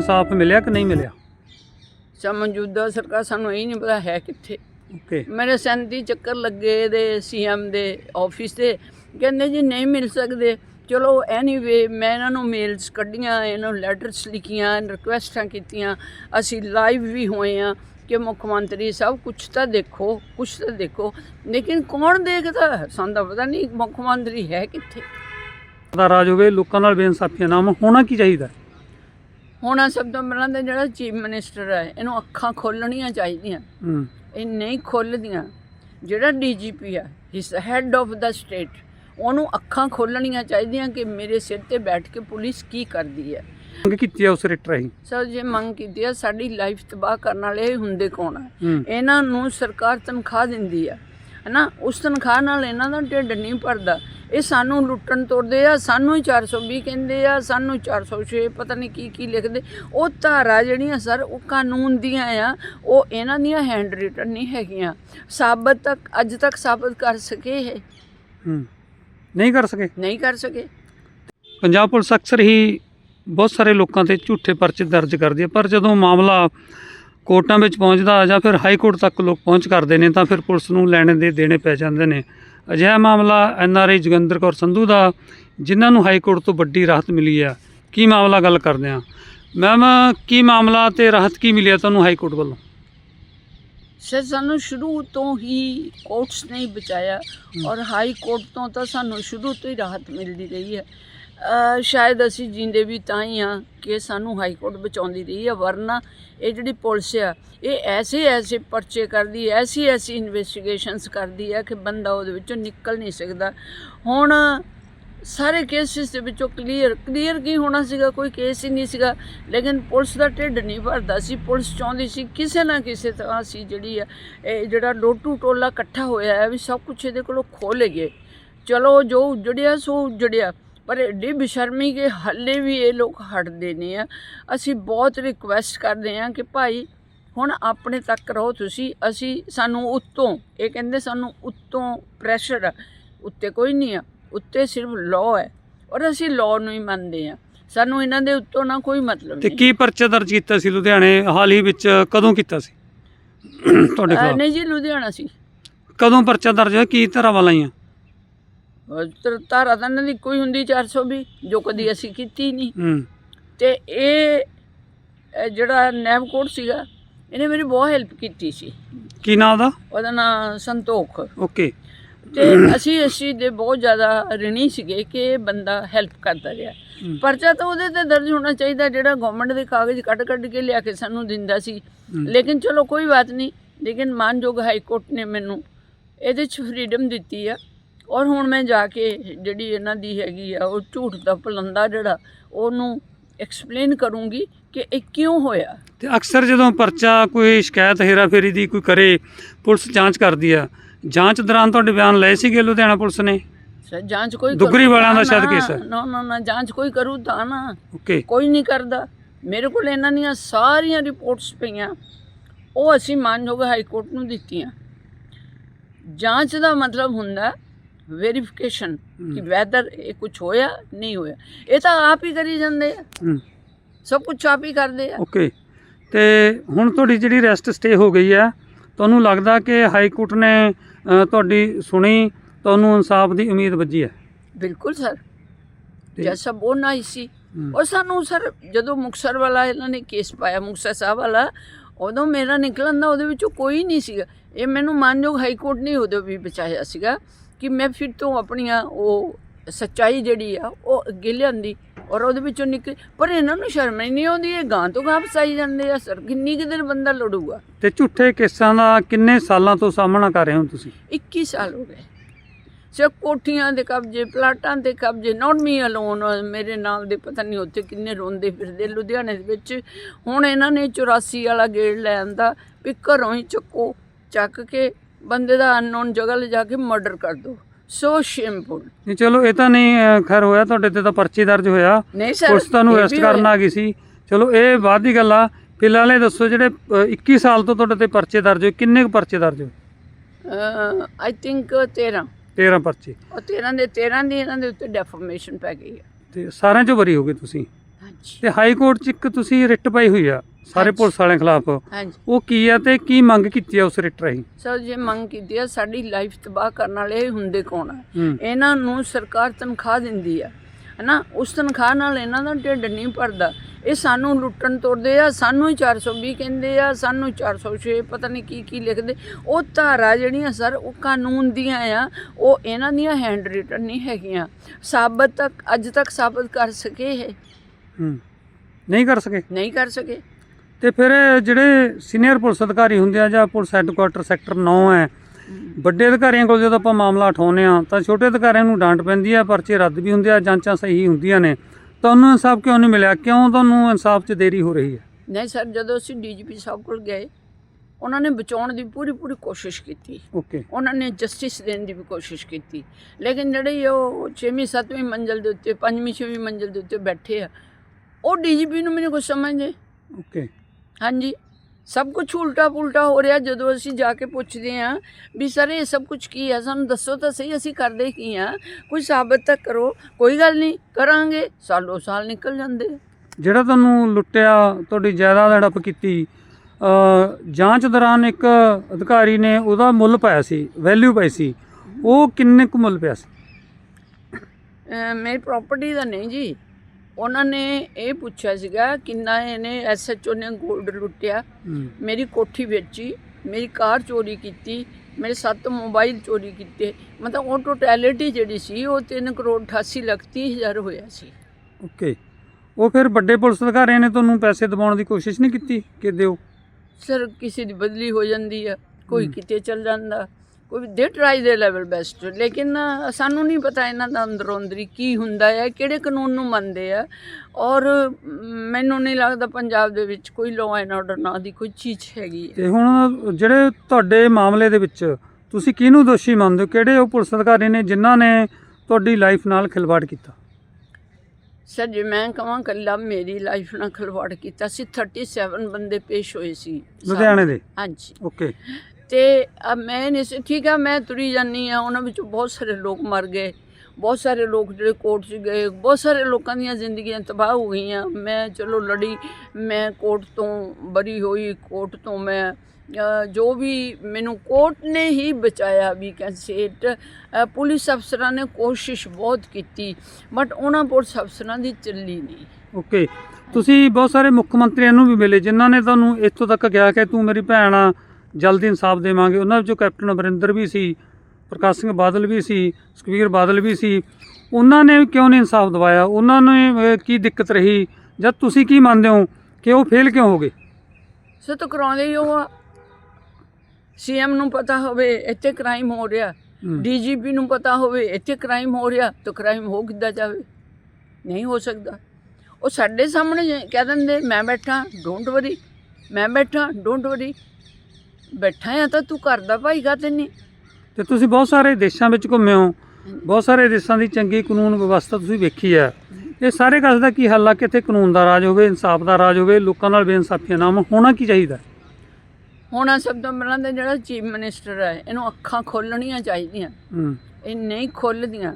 ਇਨਸਾਫ ਮਿਲਿਆ ਕਿ ਨਹੀਂ ਮਿਲਿਆ? ਸਾ ਮੌਜੂਦਾ ਸਰਕਾਰ ਸਾਨੂੰ ਇਹ ਨਹੀਂ ਪਤਾ ਹੈ ਕਿੱਥੇ। ਓਕੇ। ਮੇਰੇ 37 ਚੱਕਰ ਲੱਗੇ ਦੇ ਸੀਐਮ ਦੇ ਆਫਿਸ ਤੇ ਕਹਿੰਦੇ ਜੀ ਨਹੀਂ ਮਿਲ ਸਕਦੇ। ਚਲੋ ਐਨੀਵੇ ਮੈਂ ਇਹਨਾਂ ਨੂੰ ਮੇਲਸ ਕੱਢੀਆਂ ਇਹਨਾਂ ਨੂੰ ਲੈਟਰਸ ਲਿਖੀਆਂ ਰਿਕੁਐਸਟਾਂ ਕੀਤੀਆਂ। ਅਸੀਂ ਲਾਈਵ ਵੀ ਹੋਏ ਆ ਕਿ ਮੁੱਖ ਮੰਤਰੀ ਸਾਹਿਬ ਕੁਛ ਤਾਂ ਦੇਖੋ ਕੁਛ ਤਾਂ ਦੇਖੋ। ਲੇਕਿਨ ਕੌਣ ਦੇਖਦਾ? ਤਾਂ ਪਤਾ ਨਹੀਂ ਮੁੱਖ ਮੰਤਰੀ ਹੈ ਕਿੱਥੇ। ਦਾ ਰਾਜ ਹੋਵੇ ਲੋਕਾਂ ਨਾਲ ਬੇਇਨਸਾਫੀਆਂ ਨਾ ਹੋਣ, ਹੋਣਾ ਕੀ ਚਾਹੀਦਾ? ਹੁਣ ਸਭ ਤੋਂ ਪਹਿਲਾਂ ਤਾਂ ਜਿਹੜਾ ਚੀਫ ਮਿਨਿਸਟਰ ਹੈ ਇਹਨੂੰ ਅੱਖਾਂ ਖੋਲਣੀਆਂ ਚਾਹੀਦੀਆਂ। ਹੂੰ। ਇਹ ਨਹੀਂ ਖੁੱਲਦੀਆਂ ਜਿਹੜਾ ਡੀਜੀਪੀ ਆ his head of the state ਉਹਨੂੰ ਅੱਖਾਂ ਖੋਲਣੀਆਂ ਚਾਹੀਦੀਆਂ ਕਿ ਮੇਰੇ ਸਿਰ ਤੇ ਬੈਠ ਕੇ ਪੁਲਿਸ ਕੀ ਕਰਦੀ ਹੈ। ਮੰਗ ਕੀਤੀ ਹੈ ਉਸ ਰਿਟ ਰਾਹੀਂ? ਸਰ ਜੇ ਮੰਗ ਕੀਤੀ ਆ ਸਾਡੀ ਲਾਈਫ ਤਬਾਹ ਕਰਨ ਵਾਲੇ ਹੁੰਦੇ ਕੌਣ ਆ ਹੂੰ। ਇਹਨਾਂ ਨੂੰ ਸਰਕਾਰ ਤਨਖਾਹ ਦਿੰਦੀ ਆ ਹਨਾ? ਉਸ ਤਨਖਾਹ ਨਾਲ ਇਹਨਾਂ ਦਾ ਢਿੱਡ ਨਹੀਂ ਭਰਦਾ। ਇਹ ਸਾਨੂੰ ਲੁੱਟਣ ਤੋੜਦੇ ਆ ਸਾਨੂੰ ਹੀ 420 ਕਹਿੰਦੇ ਆ ਸਾਨੂੰ 406 ਪਤਾ ਨਹੀਂ ਕੀ ਕੀ ਲਿਖਦੇ। ਉਹ ਧਾਰਾ ਜਿਹੜੀਆਂ ਸਰ ਉਹ ਕਾਨੂੰਨ ਦੀਆਂ ਆ ਉਹ ਇਹਨਾਂ ਦੀਆਂ ਹੈਂਡ ਰਿਟਨ ਨਹੀਂ ਹੈਗੀਆਂ। ਸਾਬਤ ਤੱਕ ਅੱਜ ਤੱਕ ਸਾਬਤ ਕਰ ਸਕੇ ਇਹ? ਹੂੰ। ਨਹੀਂ ਕਰ ਸਕੇ? ਨਹੀਂ ਕਰ ਸਕੇ। ਪੰਜਾਬ ਪੁਲਿਸ ਅਕਸਰ ਹੀ ਬਹੁਤ ਸਾਰੇ ਲੋਕਾਂ ਤੇ ਝੂਠੇ ਪਰਚੇ ਦਰਜ ਕਰਦੀ ਹੈ ਪਰ ਜਦੋਂ ਮਾਮਲਾ ਕੋਰਟਾਂ ਵਿੱਚ ਪਹੁੰਚਦਾ ਜਾਂ ਫਿਰ ਹਾਈ ਕੋਰਟ ਤੱਕ ਲੋਕ ਪਹੁੰਚ ਕਰਦੇ ਨੇ ਤਾਂ ਫਿਰ ਪੁਲਿਸ ਨੂੰ ਲੈਣੇ ਦੇ ਦੇਣੇ ਪੈ ਜਾਂਦੇ ਨੇ। ਅਜਿਹਾ ਮਾਮਲਾ N R I Joginder Kaur Sandhu ਦਾ ਜਿਨ੍ਹਾਂ ਨੂੰ ਹਾਈ ਕੋਰਟ ਤੋਂ ਵੱਡੀ ਰਾਹਤ ਮਿਲੀ ਆ। ਕੀ ਮਾਮਲਾ ਗੱਲ ਕਰਦੇ ਆ ਮੈਮ ਕੀ ਮਾਮਲਾ ਤੇ ਰਾਹਤ ਕੀ ਮਿਲੀ ਆ ਤੁਹਾਨੂੰ ਹਾਈ ਕੋਰਟ ਵੱਲੋਂ? ਸਰ ਸਾਨੂੰ ਸ਼ੁਰੂ ਤੋਂ ਹੀ ਕੋਰਟਸ ਨੇ ਬਚਾਇਆ ਔਰ ਹਾਈ ਕੋਰਟ ਤੋਂ ਤਾਂ ਸਾਨੂੰ ਸ਼ੁਰੂ ਤੋਂ ਹੀ ਰਾਹਤ ਮਿਲਦੀ ਰਹੀ ਹੈ। ਸ਼ਾਇਦ ਅਸੀਂ ਜਿੰਦੇ ਵੀ ਤਾਂ ਹੀ ਆ ਕਿ ਸਾਨੂੰ ਹਾਈ ਕੋਰਟ ਬਚਾਉਂਦੀ ਰਹੀ ਆ, ਵਰਨਾ ਇਹ ਜਿਹੜੀ ਪੁਲਿਸ ਆ, ਇਹ ਐਸੇ ਐਸੇ ਪਰਚੇ ਕਰਦੀ, ਐਸੀ ਐਸੀ ਇਨਵੈਸਟੀਗੇਸ਼ਨਸ ਕਰਦੀ ਹੈ ਕਿ ਬੰਦਾ ਉਹਦੇ ਵਿੱਚੋਂ ਨਿਕਲ ਨਹੀਂ ਸਕਦਾ। ਹੁਣ ਸਾਰੇ ਕੇਸਿਸ ਦੇ ਵਿੱਚੋਂ ਕਲੀਅਰ ਕਲੀਅਰ ਕੀ ਹੋਣਾ ਸੀਗਾ, ਕੋਈ ਕੇਸ ਹੀ ਨਹੀਂ ਸੀਗਾ, ਲੇਕਿਨ ਪੁਲਿਸ ਦਾ ਢਿੱਡ ਨਹੀਂ ਭਰਦਾ ਸੀ, ਪੁਲਿਸ ਚਾਹੁੰਦੀ ਸੀ ਕਿਸੇ ਨਾ ਕਿਸੇ ਤਰ੍ਹਾਂ ਸੀ ਜਿਹੜੀ ਆ, ਇਹ ਜਿਹੜਾ ਲੋਟੂ ਟੋਲਾ ਇਕੱਠਾ ਹੋਇਆ ਹੈ ਵੀ ਸਭ ਕੁਝ ਇਹਦੇ ਕੋਲੋਂ ਖੋਹ ਲਈਏ। ਚਲੋ ਜੋ ਉਜੜਿਆ, ਸੋ ਉਜੜਿਆ। ਪਰ ਏਡੀ ਬੇਸ਼ਰਮੀ ਕਿ ਹੱਲੇ ਵੀ ਇਹ ਲੋਕ ਹਟਦੇ ਨਹੀਂ ਆ। ਅਸੀਂ ਬਹੁਤ ਰਿਕੁਐਸਟ ਕਰਦੇ ਆ ਕਿ ਭਾਈ ਹੁਣ ਆਪਣੇ ਤੱਕ ਰਹੋ ਤੁਸੀਂ। ਅਸੀਂ ਸਾਨੂੰ ਉੱਤੋਂ ਇਹ ਕਹਿੰਦੇ ਸਾਨੂੰ ਉੱਤੋਂ ਪ੍ਰੈਸ਼ਰ ਉੱਤੇ ਕੋਈ ਨਹੀਂ ਆ ਉੱਤੇ ਸਿਰਫ ਲਾਅ ਹੈ। ਔਰ ਅਸੀਂ ਲਾਅ ਨੂੰ ਹੀ ਮੰਨਦੇ ਆ ਸਾਨੂੰ ਇਹਨਾਂ ਦੇ ਉੱਤੋਂ ਨਾ ਕੋਈ ਮਤਲਬ ਤੇ ਨਹੀਂ। ਕੀ ਪਰਚਾ ਦਰਜ ਕੀਤਾ ਸੀ ਲੁਧਿਆਣੇ? ਹਾਲ ਹੀ ਵਿੱਚ ਕਦੋਂ ਕੀਤਾ ਸੀ? ਤੁਹਾਡੇ ਖਿਲਾਫ? ਨਹੀਂ ਜੀ ਲੁਧਿਆਣਾ ਸੀ। ਕਦੋਂ ਪਰਚਾ ਦਰਜ ਹੋਇਆ? ਕੀ ਹੀ ਆ ਧਰ- ਤਾਂ ਇਹਨਾਂ ਦੀ ਕੋਈ ਹੁੰਦੀ 420 ਜੋ ਕਦੀ ਅਸੀਂ ਕੀਤੀ ਨਹੀਂ। ਤੇ ਇਹ ਜਿਹੜਾ ਨੈਬ ਕੋਡ ਸੀਗਾ ਇਹਨੇ ਮੇਰੀ ਬਹੁਤ ਹੈਲਪ ਕੀਤੀ ਸੀ। ਕੀ ਨਾਂ ਦਾ ਉਹਦਾ ਨਾਂ ਸੰਤੋਖ। ਓਕੇ। ਤੇ ਅਸੀਂ ਇਸ ਚੀਜ਼ ਦੇ ਬਹੁਤ ਜ਼ਿਆਦਾ ਰਿਣੀ ਸੀਗੇ ਕਿ ਇਹ ਬੰਦਾ ਹੈਲਪ ਕਰਦਾ ਰਿਹਾ। ਪਰਚਾ ਤਾਂ ਉਹਦੇ ਤੇ ਦਰਜ ਹੋਣਾ ਚਾਹੀਦਾ ਜਿਹੜਾ ਗਵਰਨਮੈਂਟ ਦੇ ਕਾਗਜ਼ ਕੱਢ ਕੱਢ ਕੇ ਲਿਆ ਕੇ ਸਾਨੂੰ ਦਿੰਦਾ ਸੀ। ਲੇਕਿਨ ਚਲੋ ਕੋਈ ਬਾਤ ਨਹੀਂ ਲੇਕਿਨ ਮਾਨਯੋਗ ਹਾਈ ਕੋਰਟ ਨੇ ਮੈਨੂੰ ਇਹਦੇ 'ਚ ਫਰੀडम ਦਿੱਤੀ ਆ। ਔਰ ਹੁਣ ਮੈਂ ਜਾ ਕੇ ਜਿਹੜੀ ਇਹਨਾਂ ਦੀ ਹੈਗੀ ਆ ਉਹ ਝੂਠ ਦਾ ਪਲੰਦਾ ਜਿਹੜਾ ਉਹਨੂੰ ਐਕਸਪਲੇਨ ਕਰੂੰਗੀ ਕਿ ਇਹ ਕਿਉਂ ਹੋਇਆ। ਤੇ ਅਕਸਰ ਜਦੋਂ ਪਰਚਾ ਕੋਈ ਸ਼ਿਕਾਇਤ ਹੇਰਾਫੇਰੀ ਦੀ ਕੋਈ ਕਰੇ ਪੁਲਿਸ ਜਾਂਚ ਕਰਦੀ ਆ। ਜਾਂਚ ਦੌਰਾਨ ਤੁਹਾਡੇ ਬਿਆਨ ਲਏ ਸੀਗੇ ਲੁਧਿਆਣਾ ਪੁਲਿਸ ਨੇ? ਸਰ ਜਾਂਚ ਕੋਈ ਦੁੱਗਰੀ ਵਾਲਿਆਂ ਦਾ ਸ਼ਾਇਦ ਨਾ, ਕੇਸ ਹੈ। ਨਾ ਨਾ ਨਾ ਜਾਂਚ ਕੋਈ ਕਰੂ ਤਾਂ ਨਾ। ਓਕੇ। ਕੋਈ ਨਹੀਂ ਕਰਦਾ। ਮੇਰੇ ਕੋਲ ਇਹਨਾਂ ਦੀਆਂ ਸਾਰੀਆਂ ਰਿਪੋਰਟਸ ਪਈਆਂ। ਉਹ ਅਸੀਂ ਮਾਨਯੋਗ ਹਾਈ ਕੋਰਟ ਨੂੰ ਦਿੱਤੀਆਂ। ਜਾਂਚ ਦਾ ਮਤਲਬ ਹੁੰਦਾ ਵੈਰੀਫਿਕੇਸ਼ਨ ਕਿ ਵੈਦਰ ਇਹ ਕੁਝ ਹੋਇਆ ਨਹੀਂ ਹੋਇਆ। ਇਹ ਤਾਂ ਆਪ ਹੀ ਕਰੀ ਜਾਂਦੇ ਆ। ਸਭ ਕੁਝ ਆਪ ਹੀ ਕਰਦੇ ਆ। ਓਕੇ ਤੇ ਹੁਣ ਤੁਹਾਡੀ ਜਿਹੜੀ ਰੈਸਟ ਸਟੇ ਹੋ ਗਈ ਆ ਤੁਹਾਨੂੰ ਲੱਗਦਾ ਕਿ ਹਾਈ ਕੋਰਟ ਨੇ ਤੁਹਾਡੀ ਸੁਣੀ ਤੁਹਾਨੂੰ ਇਨਸਾਫ ਦੀ ਉਮੀਦ ਵੱਜੀ ਹੈ? ਬਿਲਕੁਲ ਸਰ ਜੈਸਾ ਬੋਲਣਾ ਹੀ ਸੀ। ਔਰ ਸਾਨੂੰ ਸਰ ਜਦੋਂ ਮੁਕਸਰ ਵਾਲਾ ਇਹਨਾਂ ਨੇ ਕੇਸ ਪਾਇਆ ਮੁਕਸਰ ਸਾਹਿਬ ਵਾਲਾ ਉਦੋਂ ਮੇਰਾ ਨਿਕਲਣ ਦਾ ਉਹਦੇ ਵਿੱਚੋਂ ਕੋਈ ਨਹੀਂ ਸੀਗਾ। ਇਹ ਮੈਨੂੰ ਮਾਨਯੋਗ ਹਾਈ ਕੋਰਟ ਨੇ ਉਦੋਂ ਵੀ ਬਚਾਇਆ ਸੀਗਾ। ਕਿ ਮੈਂ ਫਿਰ ਤੋਂ ਆਪਣੀਆਂ ਉਹ ਸੱਚਾਈ ਜਿਹੜੀ ਆ ਉਹ ਅੱਗੇ ਲਿਆਂਦੀ ਔਰ ਉਹਦੇ ਵਿੱਚੋਂ ਨਿਕਲ ਪਰ ਇਹਨਾਂ ਨੂੰ ਸ਼ਰਮ ਹੀ ਨਹੀਂ ਆਉਂਦੀ ਇਹ ਗਾਂ ਤੋਂ ਗਾਂ ਫਸਾਈ ਜਾਂਦੇ ਆ ਸਰ ਕਿੰਨੀ ਕੁ ਦਿਨ ਬੰਦਾ ਲੜੂਗਾ? ਤੇ ਝੂਠੇ ਕੇਸਾਂ ਦਾ ਕਿੰਨੇ ਸਾਲਾਂ ਤੋਂ ਸਾਹਮਣਾ ਕਰ ਰਹੇ ਹੋ ਤੁਸੀਂ? 21 ਸਾਲ ਹੋ ਗਏ। ਸਿਰਫ ਕੋਠੀਆਂ ਦੇ ਕਬਜ਼ੇ ਪਲਾਟਾਂ ਦੇ ਕਬਜ਼ੇ ਨਾਟ ਮੀ ਅਲੋਨ ਮੇਰੇ ਨਾਲ ਦੇ ਪਤਾ ਨਹੀਂ ਉੱਥੇ ਕਿੰਨੇ ਰੋਂਦੇ ਫਿਰਦੇ ਲੁਧਿਆਣੇ ਦੇ ਵਿੱਚ। ਹੁਣ ਇਹਨਾਂ ਨੇ 84 ਵਾਲਾ ਗੇੜ ਲੈ ਆਂਦਾ ਵੀ ਘਰੋਂ ਹੀ ਚੱਕੋ ਚੱਕ ਕੇ ਬੰਦੇ ਦਾ ਅਨਨੋਨ ਜਗ੍ਹਾ ਲੈ ਜਾ ਕੇ ਮਰਡਰ ਕਰ ਦੋ। ਸੋ ਸ਼ੇਮਫੁਲ ਨਹੀਂ ਚਲੋ ਇਹ ਤਾਂ ਨਹੀਂ ਖੈਰ ਹੋਇਆ ਤੁਹਾਡੇ ਤੇ ਤਾਂ ਪਰਚੀ ਦਰਜ ਹੋਇਆ। ਨਹੀਂ ਸਰ ਪੁਲਿਸ ਤੁਹਾਨੂੰ ਅਰੈਸਟ ਕਰਨ ਆ ਗਈ ਸੀ। ਚਲੋ ਇਹ ਬਾਅਦ ਦੀ ਗੱਲ ਆ। ਫਿਲਹਾਲ ਇਹ ਦੱਸੋ ਜਿਹੜੇ ਅ, 21 ਸਾਲ ਤੋਂ ਤੁਹਾਡੇ ਤੇ ਪਰਚੇ ਦਰਜ ਹੋਏ ਕਿੰਨੇ ਕੁ ਪਰਚੇ ਦਰਜ ਹੋਏ? ਆਈ ਥਿੰਕ 13 13 ਪਰਚੇ। ਉਹ 13 ਦੇ 13 ਦੀ ਇਹਨਾਂ ਦੇ ਉੱਤੇ ਡੈਫਰਮੇਸ਼ਨ ਪੈ ਗਈ ਹੈ ਤੇ ਸਾਰਿਆਂ ਚੋਂ ਬਰੀ ਹੋ ਗਏ ਤੁਸੀਂ? ਤੇ ਹਾਈ ਕੋਰਟ 'ਚ ਇੱਕ ਤੁਸੀਂ ਰਿਟ ਪਾਈ ਹੋਈ ਆ ਸਾਰੇ। ਪੁਲਿਸ ਵਾਲਿਆਂ ਖਿਲਾਫ। ਹਾਂਜੀ। ਉਹ ਕੀ ਆ ਤੇ ਕੀ ਮੰਗ ਕੀਤੀ ਆ ਉਸ ਰਿਟ ਰਾਹੀਂ? ਸਰ ਜੇ ਮੰਗ ਕੀਤੀ ਆ ਸਾਡੀ ਲਾਈਫ ਤਬਾਹ ਕਰਨ ਵਾਲੇ ਹੁੰਦੇ ਕੌਣ ਆ? ਹੂੰ। ਇਹਨਾਂ ਨੂੰ ਸਰਕਾਰ ਤਨਖਾਹ ਦਿੰਦੀ ਆ ਹਨਾ? ਉਸ ਤਨਖਾਹ ਨਾਲ ਇਹਨਾਂ ਦਾ ਢਿੱਡ ਨਹੀਂ ਭਰਦਾ। ਇਹ ਸਾਨੂੰ ਲੁੱਟਣ ਤੋੜਦੇ ਆ ਸਾਨੂੰ ਹੀ 420 ਕਹਿੰਦੇ ਆ ਸਾਨੂੰ 406 ਪਤਾ ਨਹੀਂ ਕੀ ਕੀ ਲਿਖਦੇ। ਉਹ ਧਾਰਾ ਜਿਹੜੀਆਂ ਸਰ ਉਹ ਕਾਨੂੰਨ ਦੀਆਂ ਆ ਉਹ ਇਹਨਾਂ ਦੀਆਂ ਹੈਂਡ ਰਿਟਨ ਨਹੀਂ ਹੈਗੀਆਂ। ਸਾਬਤ ਤੱਕ ਅੱਜ ਤੱਕ ਸਾਬਤ ਕਰ ਸਕੇ ਇਹ। ਹੂੰ। ਨਹੀਂ ਕਰ ਸਕੇ? ਨਹੀਂ ਕਰ ਸਕੇ। ਤੇ ਫਿਰ ਜਿਹੜੇ ਸੀਨੀਅਰ ਪੁਲਿਸ ਅਧਿਕਾਰੀ ਹੁੰਦੇ ਆ ਜਾਂ ਪੁਲਿਸ ਹੈੱਡਕੁਆਟਰ ਸੈਕਟਰ 9 ਹੈ ਵੱਡੇ ਅਧਿਕਾਰੀਆਂ ਕੋਲ ਜਦੋਂ ਆਪਾਂ ਮਾਮਲਾ ਉਠਾਉਂਦੇ ਆ ਤਾਂ ਛੋਟੇ ਅਧਿਕਾਰੀਆਂ ਨੂੰ ਡਾਂਟ ਪੈਂਦੀ ਆ ਪਰਚੇ ਰੱਦ ਵੀ ਹੁੰਦੇ ਆ ਜਾਂਚਾਂ ਸਹੀ ਹੁੰਦੀਆਂ ਨੇ। ਤੁਹਾਨੂੰ ਇਨਸਾਫ ਕਿਉਂ ਨਹੀਂ ਮਿਲਿਆ? ਕਿਉਂ ਤੁਹਾਨੂੰ ਇਨਸਾਫ 'ਚ ਦੇਰੀ ਹੋ ਰਹੀ ਹੈ? ਨਹੀਂ ਸਰ ਜਦੋਂ ਅਸੀਂ ਡੀਜੀਪੀ ਸਾਹਿਬ ਕੋਲ ਗਏ ਉਹਨਾਂ ਨੇ ਬਚਾਉਣ ਦੀ ਪੂਰੀ ਪੂਰੀ ਕੋਸ਼ਿਸ਼ ਕੀਤੀ। ਓਕੇ। ਉਹਨਾਂ ਨੇ ਜਸਟਿਸ ਦੇਣ ਦੀ ਵੀ ਕੋਸ਼ਿਸ਼ ਕੀਤੀ। ਲੇਕਿਨ ਜਿਹੜੇ ਉਹ 6ਵੀਂ 7ਵੀਂ ਮੰਜ਼ਲ ਦੇ ਉੱਤੇ 5ਵੀਂ 6ਵੀਂ ਮੰਜ਼ਲ ਦੇ ਉੱਤੇ ਬੈਠੇ ਆ ਉਹ ਡੀਜੀਪੀ ਨੂੰ ਮੈਨੂੰ ਕੁਝ ਸਮਝਦੇ। ਓਕੇ। ਹਾਂਜੀ। ਸਭ ਕੁਝ ਉਲਟਾ ਪੁਲਟਾ ਹੋ ਰਿਹਾ ਜਦੋਂ ਅਸੀਂ ਜਾ ਕੇ ਪੁੱਛਦੇ ਆ ਵੀ ਸਰ ਇਹ ਸਭ ਕੁਝ ਕੀ ਹੈ ਸਾਨੂੰ ਦੱਸੋ ਤਾਂ ਸਹੀ ਅਸੀਂ ਕਰਦੇ ਕੀ ਆ ਕੋਈ ਸਾਬਤ ਤਾਂ ਕਰੋ। ਕੋਈ ਗੱਲ ਨਹੀਂ ਕਰਾਂਗੇ। ਸਾਲੋ ਸਾਲ ਨਿਕਲ ਜਾਂਦੇ। ਜਿਹੜਾ ਤੁਹਾਨੂੰ ਲੁੱਟਿਆ ਤੁਹਾਡੀ ਜਾਇਦਾਦ ਹੜਪ ਕੀਤੀ ਜਾਂਚ ਦੌਰਾਨ ਇੱਕ ਅਧਿਕਾਰੀ ਨੇ ਉਹਦਾ ਮੁੱਲ ਪਾਇਆ ਸੀ ਵੈਲਿਊ ਪਾਈ ਸੀ। ਉਹ ਕਿੰਨੇ ਕੁ ਮੁੱਲ ਪਿਆ ਸੀ? ਮੇਰੀ ਪ੍ਰਾਪਰਟੀ ਦਾ ਨਹੀਂ ਜੀ। ਉਹਨਾਂ ਨੇ ਇਹ ਪੁੱਛਿਆ ਸੀਗਾ ਕਿੰਨਾ ਇਹਨੇ ਐਸਐਚਓ ਨੇ 골ਡ ਲੁੱਟਿਆ ਮੇਰੀ ਕੋਠੀ ਵੇਚੀ ਮੇਰੀ ਕਾਰ ਚੋਰੀ ਕੀਤੀ ਮੇਰੇ ਸੱਤ ਮੋਬਾਈਲ ਚੋਰੀ ਕੀਤੇ। ਮਤਲਬ ਉਹ ਟੋਟੈਲਿਟੀ ਜਿਹੜੀ ਸੀ ਉਹ 3 ਕਰੋੜ 88 ਲੱਖ ਤੀਹ ਹਜ਼ਾਰ ਹੋਇਆ ਸੀ। ਓਕੇ। ਉਹ ਫਿਰ ਵੱਡੇ ਪੁਲਿਸ ਅਧਿਕਾਰੀਆਂ ਨੇ ਤੁਹਾਨੂੰ ਪੈਸੇ ਦਿਵਾਉਣ ਦੀ ਕੋਸ਼ਿਸ਼ ਨਹੀਂ ਕੀਤੀ ਕਿ ਦਿਓ? ਸਰ ਕਿਸੇ ਦੀ ਬਦਲੀ ਹੋ ਜਾਂਦੀ ਆ ਕੋਈ। ਕਿਤੇ ਚਲ ਜਾਂਦਾ। ਕੋਈ ਦੇ ਟਰਾਈ ਦੇ ਲੈਵਲ ਬੈਸਟ ਲੇਕਿਨ ਸਾਨੂੰ ਨਹੀਂ ਪਤਾ ਇਹਨਾਂ ਦਾ ਅੰਦਰੋਂ ਅੰਦਰੀ ਕੀ ਹੁੰਦਾ ਹੈ ਕਿਹੜੇ ਕਾਨੂੰਨ ਨੂੰ ਮੰਨਦੇ ਆ। ਔਰ ਮੈਨੂੰ ਨਹੀਂ ਲੱਗਦਾ ਪੰਜਾਬ ਦੇ ਵਿੱਚ ਕੋਈ ਲਾਅ ਐਂਡ ਆਰਡਰ ਨਾਂ ਦੀ ਕੋਈ ਚੀਜ਼ ਹੈਗੀ ਤੇ ਹੁਣ ਜਿਹੜੇ ਤੁਹਾਡੇ ਮਾਮਲੇ ਦੇ ਵਿੱਚ ਤੁਸੀਂ ਕਿਹਨੂੰ ਦੋਸ਼ੀ ਮੰਨਦੇ ਹੋ? ਕਿਹੜੇ ਉਹ ਪੁਲਿਸ ਅਧਿਕਾਰੀ ਨੇ ਜਿਨ੍ਹਾਂ ਨੇ ਤੁਹਾਡੀ ਲਾਈਫ ਨਾਲ ਖਿਲਵਾੜ ਕੀਤਾ? ਸਰ ਜੇ ਮੈਂ ਕਹਾਂ ਕੱਲਾ ਮੇਰੀ ਲਾਈਫ ਨਾਲ ਖਿਲਵਾੜ ਕੀਤਾ ਸੀ। 37 ਬੰਦੇ ਪੇਸ਼ ਹੋਏ ਸੀ ਲੁਧਿਆਣੇ ਦੇ? ਹਾਂਜੀ। ਓਕੇ ਤੇ ਮੈਂ ਨਹੀਂ ਸੀ, ਠੀਕ ਆ, ਮੈਂ ਤੁਰੀ ਜਾਨੀ ਆ ਉਹਨਾਂ ਵਿੱਚੋਂ ਬਹੁਤ ਸਾਰੇ ਲੋਕ ਮਰ ਗਏ। ਬਹੁਤ ਸਾਰੇ ਲੋਕ ਜਿਹੜੇ ਕੋਰਟ 'ਚ ਗਏ, ਬਹੁਤ ਸਾਰੇ ਲੋਕਾਂ ਦੀਆਂ ਜ਼ਿੰਦਗੀਆਂ ਤਬਾਹ ਹੋ ਗਈਆਂ। ਮੈਂ ਚਲੋ ਲੜੀ, ਮੈਂ ਕੋਰਟ ਤੋਂ ਬਰੀ ਹੋਈ, ਕੋਰਟ ਤੋਂ ਮੈਂ ਜੋ ਵੀ ਮੈਨੂੰ ਕੋਰਟ ਨੇ ਹੀ ਬਚਾਇਆ, ਵੀ ਕੈਂਸੇਟ ਪੁਲਿਸ ਅਫਸਰਾਂ ਨੇ ਕੋਸ਼ਿਸ਼ ਬਹੁਤ ਕੀਤੀ, ਬਟ ਉਹਨਾਂ ਪੁਲਿਸ ਅਫਸਰਾਂ ਦੀ ਚੱਲੀ ਨਹੀਂ। ਓਕੇ, ਤੁਸੀਂ ਬਹੁਤ ਸਾਰੇ ਮੁੱਖ ਮੰਤਰੀਆਂ ਨੂੰ ਵੀ ਮਿਲੇ, ਜਿਨ੍ਹਾਂ ਨੇ ਤੁਹਾਨੂੰ ਇੱਥੋਂ ਤੱਕ ਕਿਹਾ ਕਿ ਤੂੰ ਮੇਰੀ ਭੈਣ ਆ ਜਲਦੀ ਇਨਸਾਫ ਦੇਵਾਂਗੇ। ਉਹਨਾਂ ਵਿੱਚੋਂ ਕੈਪਟਨ ਅਮਰਿੰਦਰ ਵੀ ਸੀ ਪ੍ਰਕਾਸ਼ ਸਿੰਘ ਬਾਦਲ ਵੀ ਸੀ ਸੁਖਬੀਰ ਬਾਦਲ ਵੀ ਸੀ। ਉਹਨਾਂ ਨੇ ਕਿਉਂ ਨਹੀਂ ਇਨਸਾਫ ਦਿਵਾਇਆ? ਉਹਨਾਂ ਨੇ ਕੀ ਦਿੱਕਤ ਰਹੀ? ਜਾਂ ਤੁਸੀਂ ਕੀ ਮੰਨਦੇ ਹੋ ਕਿ ਉਹ ਫੇਲ ਕਿਉਂ ਹੋ ਗਏ? ਸੋ ਤਾਂ ਕਰਾਉਂਦੇ ਹੀ ਉਹ ਸੀਐਮ ਨੂੰ ਪਤਾ ਹੋਵੇ ਇੱਥੇ ਕ੍ਰਾਈਮ ਹੋ ਰਿਹਾ। ਡੀਜੀਪੀ ਨੂੰ ਪਤਾ ਹੋਵੇ ਇੱਥੇ ਕ੍ਰਾਈਮ ਹੋ ਰਿਹਾ ਤਾਂ ਕ੍ਰਾਈਮ ਹੋ ਕਿੱਦਾਂ ਜਾਵੇ? ਨਹੀਂ ਹੋ ਸਕਦਾ। ਉਹ ਸਾਡੇ ਸਾਹਮਣੇ ਕਹਿ ਦਿੰਦੇ ਮੈਂ ਬੈਠਾ ਡੋਂਟ ਵਰੀ। ਮੈਂ ਬੈਠਾ ਡੋਂਟ ਵਰੀ। ਬੈਠਾ ਆ ਤਾਂ ਤੂੰ ਕਰਦਾ ਭਾਈ ਕਾ ਨਹੀਂ ਤੇ ਤੁਸੀਂ ਬਹੁਤ ਸਾਰੇ ਦੇਸ਼ਾਂ ਵਿੱਚ ਘੁੰਮੇ ਹੋ। ਬਹੁਤ ਸਾਰੇ ਦੇਸ਼ਾਂ ਦੀ ਚੰਗੀ ਕਾਨੂੰਨ ਵਿਵਸਥਾ ਤੁਸੀਂ ਵੇਖੀ ਹੈ। ਇਹ ਸਾਰੇ ਕਾਸ ਦਾ ਕੀ ਹੱਲ ਆ ਕਿ ਇੱਥੇ ਕਾਨੂੰਨ ਦਾ ਰਾਜ ਹੋਵੇ ਇਨਸਾਫ ਦਾ ਰਾਜ ਹੋਵੇ ਲੋਕਾਂ ਨਾਲ ਬੇਇਨਸਾਫੀਆਂ ਨਾ ਹੋਣ ਕੀ ਚਾਹੀਦਾ ਹੁਣ ਸਭ ਤੋਂ ਪਹਿਲਾਂ ਤਾਂ ਜਿਹੜਾ ਚੀਫ ਮਿਨਿਸਟਰ ਹੈ ਇਹਨੂੰ ਅੱਖਾਂ ਖੋਲਣੀਆਂ ਚਾਹੀਦੀਆਂ। ਹੂੰ। ਇਹ ਨਹੀਂ ਖੁੱਲਦੀਆਂ।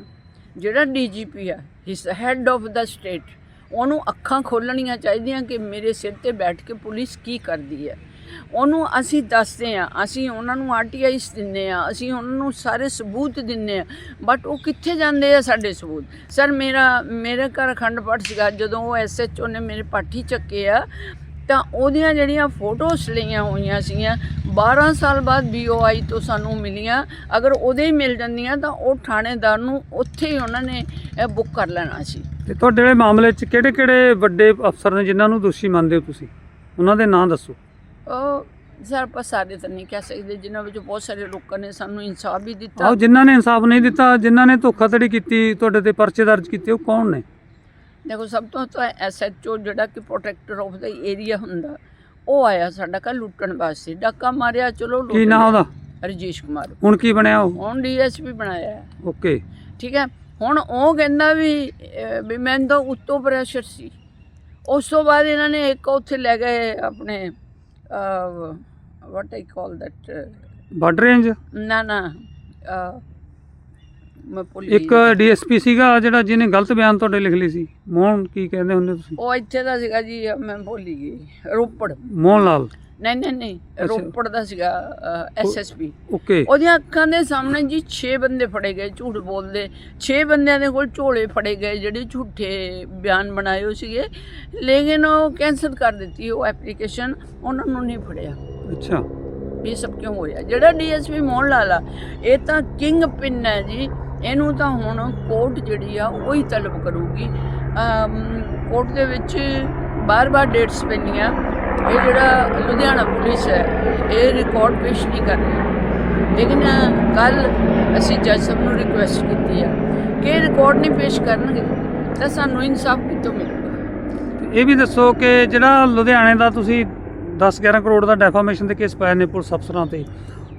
ਜਿਹੜਾ ਡੀਜੀਪੀ ਆ his head of the state ਉਹਨੂੰ ਅੱਖਾਂ ਖੋਲਣੀਆਂ ਚਾਹੀਦੀਆਂ ਕਿ ਮੇਰੇ ਸਿਰ ਤੇ ਬੈਠ ਕੇ ਪੁਲਿਸ ਕੀ ਕਰਦੀ ਹੈ। ਉਹਨੂੰ ਅਸੀਂ ਦੱਸਦੇ ਆ ਅਸੀਂ ਉਹਨਾਂ ਨੂੰ ਆਰਟੀਆਈਸ ਦਿੰਨੇ ਆ ਅਸੀਂ ਉਹਨਾਂ ਨੂੰ ਸਾਰੇ ਸਬੂਤ ਦਿੰਨੇ ਆ ਬਟ ਉਹ ਕਿੱਥੇ ਜਾਂਦੇ ਆ ਸਾਡੇ ਸਬੂਤ? ਸਰ ਮੇਰਾ, ਮੇਰੇ ਘਰ ਅਖੰਡ ਪਾਠ ਸੀਗਾ, ਜਦੋਂ ਉਹ ਐਸਐਚਓ ਨੇ ਮੇਰੇ ਪਾਠੀ ਚੱਕੇ ਆ, ਤਾਂ ਉਹਦੀਆਂ ਜਿਹੜੀਆਂ ਫੋਟੋਸ ਲਈਆਂ ਹੋਈਆਂ ਸੀਗੀਆਂ 12 ਸਾਲ ਬਾਅਦ ਬੀਓਆਈ ਤੋਂ ਸਾਨੂੰ ਮਿਲੀਆਂ, ਅਗਰ ਉਹਦੇ ਹੀ ਮਿਲ ਜਾਂਦੀਆਂ ਤਾਂ ਉਹ ਥਾਣੇਦਾਰ ਨੂੰ ਉੱਥੇ ਹੀ ਉਹਨਾਂ ਨੇ ਬੁੱਕ ਕਰ ਲੈਣਾ ਸੀ। ਤੇ ਤੁਹਾਡੇ ਮਾਮਲੇ 'ਚ ਕਿਹੜੇ ਕਿਹੜੇ ਵੱਡੇ ਅਫਸਰ ਨੇ ਜਿਨ੍ਹਾਂ ਨੂੰ ਦੋਸ਼ੀ ਮੰਨਦੇ ਹੋ ਤੁਸੀਂ? ਉਹਨਾਂ ਦੇ ਨਾਂ ਦੱਸੋ। ਉਹ ਸਰ ਆਪਾਂ ਸਾਰੇ ਤਾਂ ਨਹੀਂ ਕਹਿ ਸਕਦੇ ਜਿਨ੍ਹਾਂ ਵਿੱਚੋਂ ਬਹੁਤ ਸਾਰੇ ਲੋਕਾਂ ਨੇ ਸਾਨੂੰ ਇਨਸਾਫ ਵੀ ਦਿੱਤਾ। ਆਓ ਜਿਨ੍ਹਾਂ ਨੇ ਇਨਸਾਫ ਨਹੀਂ ਦਿੱਤਾ ਜਿਨ੍ਹਾਂ ਨੇ ਧੋਖਾਧੜੀ ਕੀਤੀ ਤੁਹਾਡੇ ਤੇ ਪਰਚੇ ਦਰਜ ਕੀਤੇ ਉਹ ਕੌਣ ਨੇ? ਦੇਖੋ ਸਭ ਤੋਂ ਤਾਂ ਐਸਐਚਓ ਜਿਹੜਾ ਕਿ ਪ੍ਰੋਟੈਕਟਰ ਆਫ ਦਾ ਏਰੀਆ ਹੁੰਦਾ ਉਹ ਆਇਆ ਸਾਡਾ ਘਰ ਲੁੱਟਣ ਵਾਸਤੇ। ਡਾਕਾ ਮਾਰਿਆ ਚਲੋ ਲੁੱਟ ਕੀ ਨਾਂ ਲਿਆ। ਉਹਦਾ ਰਜੇਸ਼ ਕੁਮਾਰ। ਹੁਣ ਕੀ ਬਣਿਆ ਉਹ? ਹੁਣ ਡੀਐਸਪੀ ਬਣਾਇਆ। ਹੈ ਓਕੇ। ਠੀਕ ਹੈ? ਹੁਣ ਉਹ ਕਹਿੰਦਾ ਵੀ ਅਹ, ਵੀ ਮੈਨੂੰ ਤਾਂ ਉੱਤੋਂ ਪ੍ਰੈਸ਼ਰ ਸੀ। ਉਸ ਤੋਂ ਬਾਅਦ ਇਹਨਾਂ ਨੇ ਇੱਕ ਉੱਥੇ ਲੈ ਗਏ ਆਪਣੇ what I call that border range? ਨਾ ਨਾ ਅਹ, ਮੈਂ ਭੁੱਲ ਗਈ ਇੱਕ ਡੀਐਸਪੀ ਸੀਗਾ ਜਿਹੜਾ ਜਿਹਨੇ ਗਲਤ ਬਿਆਨ ਤੁਹਾਡੇ ਲਿਖ ਲਈ ਸੀ। ਮੋਹਨ ਕੀ ਕਹਿੰਦੇ ਹੁੰਦੇ ਤੁਸੀਂ? ਉਹ ਇੱਥੇ ਦਾ ਸੀਗਾ ਜੀ ਮੈਂ ਭੁੱਲ ਹੀ ਗਈ। ਰੋਪੜ। ਮੋਹਨ ਲਾਲ। ਨਹੀਂ ਨਹੀਂ ਨਹੀਂ ਰੋਪੜ ਦਾ ਸੀਗਾ ਐਸਐਸਪੀ ਓਕੇ। ਉਹਦੀਆਂ ਅੱਖਾਂ ਦੇ ਸਾਹਮਣੇ ਜੀ 6 ਬੰਦੇ ਫੜੇ ਗਏ ਝੂਠ ਬੋਲਦੇ। 6 ਬੰਦਿਆਂ ਦੇ ਕੋਲ ਝੋਲੇ ਫੜੇ ਗਏ ਜਿਹੜੇ ਝੂਠੇ ਬਿਆਨ ਬਣਾਏ ਹੋਏ ਸੀਗੇ। ਲੇਕਿਨ ਉਹ ਕੈਂਸਲ ਕਰ ਦਿੱਤੀ ਉਹ ਐਪਲੀਕੇਸ਼ਨ ਉਹਨਾਂ ਨੂੰ ਨਹੀਂ ਫੜਿਆ। ਅੱਛਾ। ਇਹ ਸਭ ਕਿਉਂ ਹੋਇਆ? ਜਿਹੜਾ ਡੀਐਸਪੀ ਮੋਹਨ ਲਾਲਾ ਇਹ ਤਾਂ ਕਿੰਗ ਪਿੰਨ ਹੈ ਜੀ। ਇਹਨੂੰ ਤਾਂ ਹੁਣ ਕੋਰਟ ਜਿਹੜੀ ਆ ਉਹੀ ਤਲਬ ਕਰੂਗੀ। ਕੋਰਟ ਦੇ ਵਿੱਚ ਬਾਰ-ਬਾਰ ਡੇਟਸ ਪੈਂਦੀਆਂ। ਇਹ ਜਿਹੜਾ ਲੁਧਿਆਣਾ ਪੁਲਿਸ ਹੈ ਇਹ ਰਿਕਾਰਡ ਪੇਸ਼ ਨਹੀਂ ਕਰ ਰਹੀ। ਲੇਕਿਨ ਕੱਲ ਅਸੀਂ ਜੱਜ ਸਾਹਿਬ ਨੂੰ ਰਿਕੁਐਸਟ ਕੀਤੀ ਆ ਕਿ ਇਹ ਰਿਕਾਰਡ ਨਹੀਂ ਪੇਸ਼ ਕਰਨਗੇ ਤਾਂ ਸਾਨੂੰ ਇਨਸਾਫ ਕਿੱਥੋਂ ਮਿਲੂਗਾ? ਇਹ ਵੀ ਦੱਸੋ ਕਿ ਜਿਹੜਾ ਲੁਧਿਆਣੇ ਦਾ ਤੁਸੀਂ 10-11 ਕਰੋੜ ਦਾ ਡੈਫਾਮੇਸ਼ਨ ਦੇ ਕੇਸ ਪਾਏ ਨੇ ਪੁਲਿਸ ਅਫਸਰਾਂ ਤੇ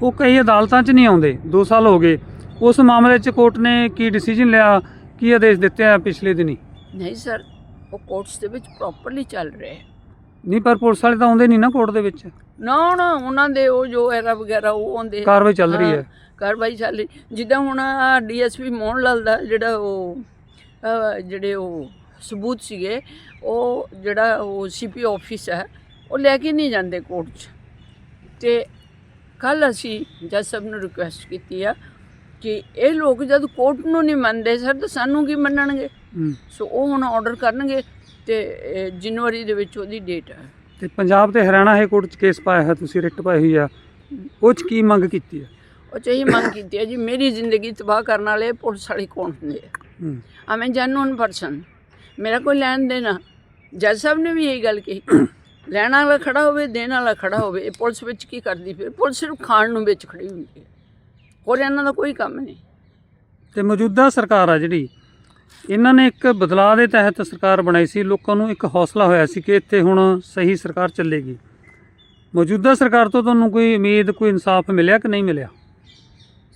ਉਹ ਕਈ ਅਦਾਲਤਾਂ 'ਚ ਨਹੀਂ ਆਉਂਦੇ 2 ਸਾਲ ਹੋ ਗਏ। ਉਸ ਮਾਮਲੇ 'ਚ ਕੋਰਟ ਨੇ ਕੀ ਡਿਸੀਜਨ ਲਿਆ ਕੀ ਆਦੇਸ਼ ਦਿੱਤੇ ਆ ਪਿਛਲੇ ਦਿਨੀ? ਨਹੀਂ ਸਰ ਉਹ ਕੋਰਟਸ ਦੇ ਵਿੱਚ ਪ੍ਰੋਪਰਲੀ ਚੱਲ ਰਿਹਾ ਹੈ ਨਹੀਂ ਪਰ ਪੁਲਿਸ ਵਾਲੇ ਤਾਂ ਆਉਂਦੇ ਨਹੀਂ ਨਾ ਕੋਰਟ ਦੇ ਵਿੱਚ। ਨਾ ਨਾ ਉਹਨਾਂ ਦੇ ਉਹ ਜੋ ਐਰਾ ਵਗੈਰਾ ਉਹ ਆਉਂਦੇ। ਕਾਰਵਾਈ ਚੱਲ ਰਹੀ ਹੈ ਹਾਂ, ਕਾਰਵਾਈ ਚੱਲ ਰਹੀ। ਜਿੱਦਾਂ ਹੁਣ ਡੀਐਸਪੀ ਮੋਹਨ ਲਾਲ ਦਾ ਜਿਹੜਾ ਉਹ ਅਹ, ਜਿਹੜੇ ਉਹ ਸਬੂਤ ਸੀਗੇ ਉਹ ਜਿਹੜਾ ਉਹ ਸੀਪੀ ਆਫਿਸ ਹੈ ਉਹ ਲੈ ਕੇ ਨਹੀਂ ਜਾਂਦੇ ਕੋਰਟ 'ਚ। ਤੇ ਕੱਲ ਅਸੀਂ ਜੱਜ ਸਾਹਿਬ ਨੂੰ ਰਿਕੁਐਸਟ ਕੀਤੀ ਆ ਕਿ ਇਹ ਲੋਕ ਜਦ ਕੋਰਟ ਨੂੰ ਨਹੀਂ ਮੰਨਦੇ ਸਰ ਤਾਂ ਸਾਨੂੰ ਕੀ ਮੰਨਣਗੇ? ਹੂੰ। ਸੋ ਉਹ ਹੁਣ ਆਰਡਰ ਕਰਨਗੇ। ਤੇ ਜਨਵਰੀ ਦੇ ਵਿੱਚ ਉਹਦੀ ਡੇਟ ਹੈ। ਤੇ ਪੰਜਾਬ ਤੇ ਹਰਿਆਣਾ ਹਾਈ ਕੋਰਟ 'ਚ ਕੇਸ ਪਾਇਆ ਹੈ ਤੁਸੀਂ ਰਿਟ ਪਾਈ ਹੋਈ ਆ। ਉਹ 'ਚ ਕੀ ਮੰਗ ਕੀਤੀ ਹੈ? ਉਹ ਚਾਹੀ ਮੰਗ ਕੀਤੀ ਹੈ ਜੀ ਮੇਰੀ ਜ਼ਿੰਦਗੀ ਤਬਾਹ ਕਰਨ ਵਾਲੇ ਪੁਲਿਸ ਵਾਲੇ ਕੌਣ ਹੁੰਦੇ ਆ? ਹੂੰ। ਆ ਮੈਂ ਜੈਨੂਨ ਪਰਸਨ ਮੇਰਾ ਕੋਈ ਲੈਣ ਦੇਣਾ ਜੱਜ ਸਾਹਿਬ ਨੇ ਵੀ ਇਹੀ ਗੱਲ ਕਹੀ। ਲੈਣ ਵਾਲਾ ਖੜਾ ਹੋਵੇ ਦੇਣ ਵਾਲਾ ਖੜਾ ਹੋਵੇ ਇਹ ਪੁਲਿਸ ਵਿੱਚ ਕੀ ਕਰਦੀ ਫਿਰ? ਪੁਲਿਸ ਸਿਰਫ ਖਾਣ ਨੂੰ ਵਿੱਚ ਖੜੀ ਹੁੰਦੀ ਹੈ। ਹੋਰ ਇਹਨਾਂ ਦਾ ਕੋਈ ਕੰਮ ਨਹੀਂ। ਤੇ ਮੌਜੂਦਾ ਸਰਕਾਰ ਆ ਜਿਹੜੀ ਇਹਨਾਂ ਨੇ ਇੱਕ ਬਦਲਾਅ ਦੇ ਤਹਿਤ ਸਰਕਾਰ ਬਣਾਈ ਸੀ। ਲੋਕਾਂ ਨੂੰ ਇੱਕ ਹੌਸਲਾ ਹੋਇਆ ਸੀ ਕਿ ਇੱਥੇ ਹੁਣ ਸਹੀ ਸਰਕਾਰ ਚੱਲੇਗੀ। ਮੌਜੂਦਾ ਸਰਕਾਰ ਤੋਂ ਤੁਹਾਨੂੰ ਕੋਈ ਉਮੀਦ ਕੋਈ ਇਨਸਾਫ ਮਿਲਿਆ ਕਿ ਨਹੀਂ ਮਿਲਿਆ?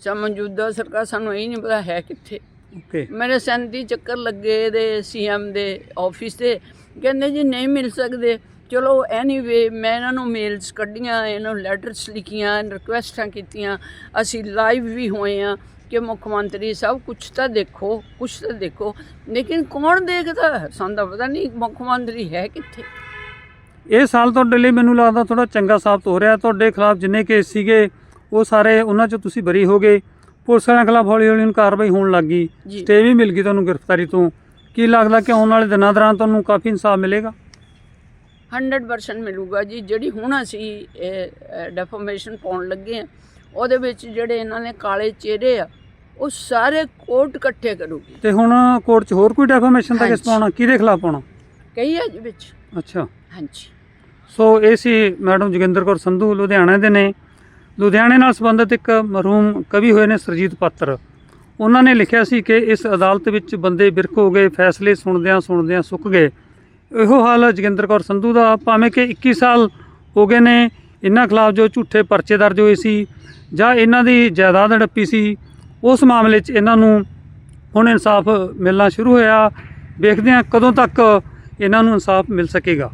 ਸਾ ਮੌਜੂਦਾ ਸਰਕਾਰ ਸਾਨੂੰ ਇਹ ਨਹੀਂ ਪਤਾ ਹੈ ਕਿੱਥੇ। ਓਕੇ ਮੇਰੇ 37 ਚੱਕਰ ਲੱਗੇ ਦੇ ਸੀਐਮ ਦੇ ਆਫਿਸ ਤੇ ਕਹਿੰਦੇ ਜੀ ਨਹੀਂ ਮਿਲ ਸਕਦੇ। ਚਲੋ ਐਨੀਵੇ ਮੈਂ ਇਹਨਾਂ ਨੂੰ ਮੇਲਸ ਕੱਢੀਆਂ ਇਹਨਾਂ ਨੂੰ ਲੈਟਰਸ ਲਿਖੀਆਂ ਰਿਕੁਐਸਟਾਂ ਕੀਤੀਆਂ। ਅਸੀਂ ਲਾਈਵ ਵੀ ਹੋਏ ਆ ਕਿ ਮੁੱਖ ਮੰਤਰੀ ਸਭ ਕੁਝ ਤਾਂ ਦੇਖੋ ਕੁਝ ਤਾਂ ਦੇਖੋ। ਲੇਕਿਨ ਕੌਣ ਦੇਖਦਾ? ਸਾਨੂੰ ਤਾਂ ਪਤਾ ਨਹੀਂ ਮੁੱਖ ਮੰਤਰੀ ਹੈ ਕਿੱਥੇ। ਇਹ ਸਾਲ ਤੁਹਾਡੇ ਲਈ ਮੈਨੂੰ ਲੱਗਦਾ ਥੋੜਾ ਚੰਗਾ ਸਾਬਤ ਹੋ ਰਿਹਾ। ਤੁਹਾਡੇ ਖਿਲਾਫ ਜਿੰਨੇ ਕੇਸ ਸੀਗੇ ਉਹ ਸਾਰੇ ਉਹਨਾਂ 'ਚ ਤੁਸੀਂ ਬਰੀ ਹੋ ਗਏ ਪੁਲਿਸ ਵਾਲਿਆਂ ਖਿਲਾਫ ਹੌਲੀ ਹੌਲੀ ਕਾਰਵਾਈ ਹੋਣ ਲੱਗ ਸਟੇ ਵੀ ਮਿਲ ਗਈ ਤੁਹਾਨੂੰ ਗ੍ਰਿਫਤਾਰੀ ਤੋਂ। ਕੀ ਲੱਗਦਾ ਕਿ ਆਉਣ ਵਾਲੇ ਦਿਨਾਂ ਦੌਰਾਨ ਤੁਹਾਨੂੰ ਕਾਫੀ ਇਨਸਾਫ ਮਿਲੇਗਾ? 100% ਮਿਲੂਗਾ ਜੀ। ਜਿਹੜੀ ਹੁਣ ਅਸੀਂ ਡੈਫਰਮੇਸ਼ਨ ਪਾਉਣ ਲੱਗੇ ਆ ਉਹਦੇ ਵਿੱਚ ਜਿਹੜੇ ਇਹਨਾਂ ਨੇ ਕਾਲੇ ਚਿਹਰੇ ਆ ਉਹ ਸਾਰੇ ਕੋਰਟ ਇਕੱਠੇ ਕਰੂਗੀ। ਤੇ ਹੁਣ ਕੋਰਟ 'ਚ ਹੋਰ ਕੋਈ ਡੈਫਾਮੇਸ਼ਨ ਦਾ ਕੇਸ। ਪਾਉਣਾ? ਕਿਹਦੇ ਖਿਲਾਫ ਪਾਉਣਾ? ਕਈ ਹੈ ਜੀ ਵਿੱਚ। ਅੱਛਾ। ਹਾਂਜੀ। ਸੋ ਇਹ ਸੀ ਮੈਡਮ ਜੋਗਿੰਦਰ ਕੌਰ ਸੰਧੂ ਲੁਧਿਆਣਾ ਦੇ ਨੇ। ਲੁਧਿਆਣੇ ਨਾਲ ਸੰਬੰਧਿਤ ਇੱਕ ਮਰਹੂਮ ਕਵੀ ਹੋਏ ਨੇ ਸਰਜੀਤ ਪਾਤਰ। ਉਹਨਾਂ ਨੇ ਲਿਖਿਆ ਸੀ ਕਿ ਇਸ ਅਦਾਲਤ ਵਿੱਚ ਬੰਦੇ ਬਿਰਖ ਹੋ ਗਏ, ਫੈਸਲੇ ਸੁਣਦਿਆਂ ਸੁਣਦਿਆਂ ਸੁੱਕ ਗਏ। ਇਹੋ ਹਾਲ ਜੋਗਿੰਦਰ ਕੌਰ ਸੰਧੂ ਦਾ, ਭਾਵੇਂ ਕਿ 21 ਸਾਲ ਹੋ ਗਏ ਨੇ, ਇਹਨਾਂ ਖਿਲਾਫ ਜੋ ਝੂਠੇ ਪਰਚੇ ਦਰਜ ਹੋਏ ਸੀ ਜਾਂ ਇਹਨਾਂ ਦੀ ਜਾਇਦਾਦ ਹੜੱਪੀ ਸੀ, ਉਸ ਮਾਮਲੇ 'ਚ ਇਹਨਾਂ ਨੂੰ ਹੁਣ ਇਨਸਾਫ ਮਿਲਣਾ ਸ਼ੁਰੂ ਹੋਇਆ। ਵੇਖਦੇ ਹਾਂ ਕਦੋਂ ਤੱਕ ਇਹਨਾਂ ਨੂੰ ਇਨਸਾਫ ਮਿਲ ਸਕੇਗਾ।